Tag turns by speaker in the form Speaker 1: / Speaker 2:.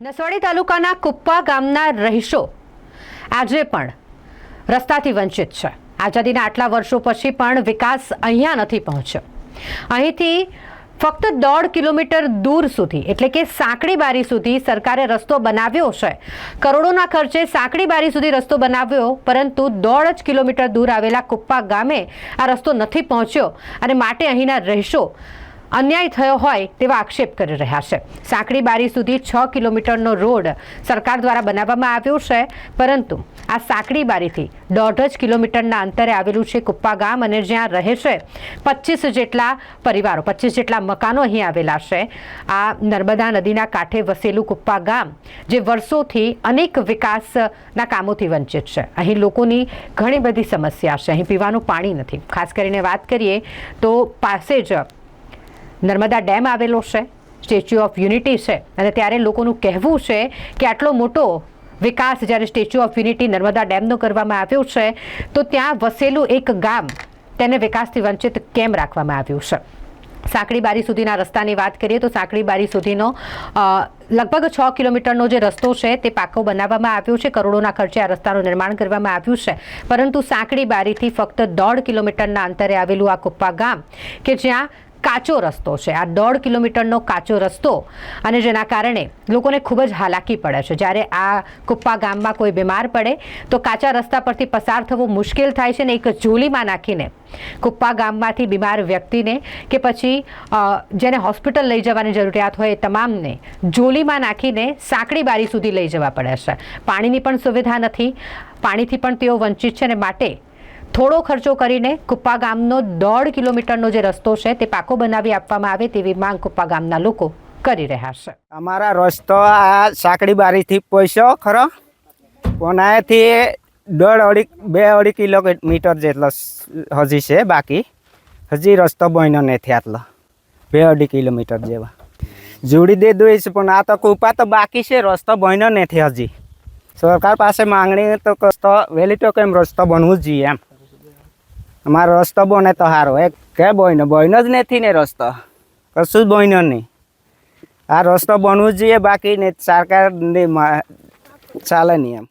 Speaker 1: નસવાડી તાલુકાના કુપ્પા ગામના રહીશો આજે પણ રસ્તાથી વંચિત છે. આઝાદીના આટલા વર્ષો પછી પણ વિકાસ અહીંયા નથી પહોંચ્યો. અહીંથી ફક્ત દોઢ કિલોમીટર દૂર સુધી, એટલે કે સાંકડી બારી સુધી સરકારે રસ્તો બનાવ્યો છે. કરોડોના ખર્ચે સાંકડી બારી સુધી રસ્તો બનાવ્યો, પરંતુ દોઢ જ કિલોમીટર દૂર આવેલા કુપ્પા ગામે આ રસ્તો નથી પહોંચ્યો અને માટે અહીંના રહીશો અન્યાય થયો હોય તેવા આક્ષેપ કરી રહ્યા છે. સાંકડી બારી સુધી છ કિલોમીટરનો રોડ સરકાર દ્વારા બનાવવામાં આવ્યો છે, પરંતુ આ સાંકડી બારીથી દોઢ જ કિલોમીટરના અંતરે આવેલું છે કુપ્પા ગામ અને જ્યાં રહે છે પચીસ જેટલા પરિવારો, પચીસ જેટલા મકાનો અહીં આવેલા છે. આ નર્મદા નદીના કાંઠે વસેલું કુપ્પા ગામ, જે વર્ષોથી અનેક વિકાસના કામોથી વંચિત છે. અહીં લોકોની ઘણી બધી સમસ્યા છે. અહીં પીવાનું પાણી નથી. ખાસ કરીને વાત કરીએ તો પાસે જ નર્મદા ડેમ આવેલો છે, સ્ટેચ્યુ ઓફ યુનિટી છે અને ત્યારે લોકોનું કહેવું છે કે આટલો મોટો વિકાસ જ્યારે સ્ટેચ્યુ ઓફ યુનિટી નર્મદા ડેમનો કરવામાં આવ્યો છે, તો ત્યાં વસેલું એક ગામ તેને વિકાસથી વંચિત કેમ રાખવામાં આવ્યું છે? સાંકડીબારી સુધીના રસ્તાની વાત કરીએ તો સાંકડીબારી સુધીનો લગભગ છ કિલોમીટરનો જે રસ્તો છે તે પાકો બનાવવામાં આવ્યો છે, કરોડોના ખર્ચે આ રસ્તાનું નિર્માણ કરવામાં આવ્યું છે. પરંતુ સાંકડીબારીથી ફક્ત દોઢ કિલોમીટરના અંતરે આવેલું આ કુપ્પા ગામ, કે જ્યાં કાચો રસ્તો છે. આ દોઢ કિલોમીટરનો કાચો રસ્તો અને જેના કારણે લોકોને ખૂબ જ હાલાકી પડે છે. જ્યારે આ કુપ્પા ગામમાં કોઈ બીમાર પડે, તો કાચા રસ્તા પરથી પસાર થવું મુશ્કેલ થાય છે ને એક ઝોલીમાં નાખીને કુપ્પા ગામમાંથી બીમાર વ્યક્તિને કે પછી જેને હોસ્પિટલ લઈ જવાની જરૂરિયાત હોય એ તમામને જોલીમાં નાખીને સાંકડી બારી સુધી લઈ જવા પડે છે. પાણીની પણ સુવિધા નથી. પાણીથી પણ તેઓ વંચિત છે ને માટે થોડો ખર્ચો કરીને કુપ્પા ગામનો દોઢ કિલોમીટરનો જે રસ્તો છે તે પાકો બનાવી આપવામાં આવે તેવી માંગ કુપ્પા ગામના લોકો કરી રહ્યા છે.
Speaker 2: અમારા રસ્તો આ સાંકડી બારીથી પહોંચ્યો ખરો? પણ દોઢ અઢી, બે અઢી કિલોમીટર જેટલો હજી છે બાકી. હજી રસ્તો બન્યો નથી આટલો. બે અઢી કિલોમીટર જેવા. જોડી દે દોઈ છે પણ આ તો કૂપા તો બાકી છે, રસ્તો બન્યો નથી હજી. સરકાર પાસે માંગણી, તો રસ્તો વહેલી તો કેમ રસ્તો બનવું જોઈએ એમ. અમારો રસ્તો બને તો સારો એક કે બન્યો બન્યો જ નથી ને રસ્તો. કશું જ બન્યો નહીં. આ રસ્તો બનવું જોઈએ, બાકી ને સરકાર ચાલે નહીં એમ.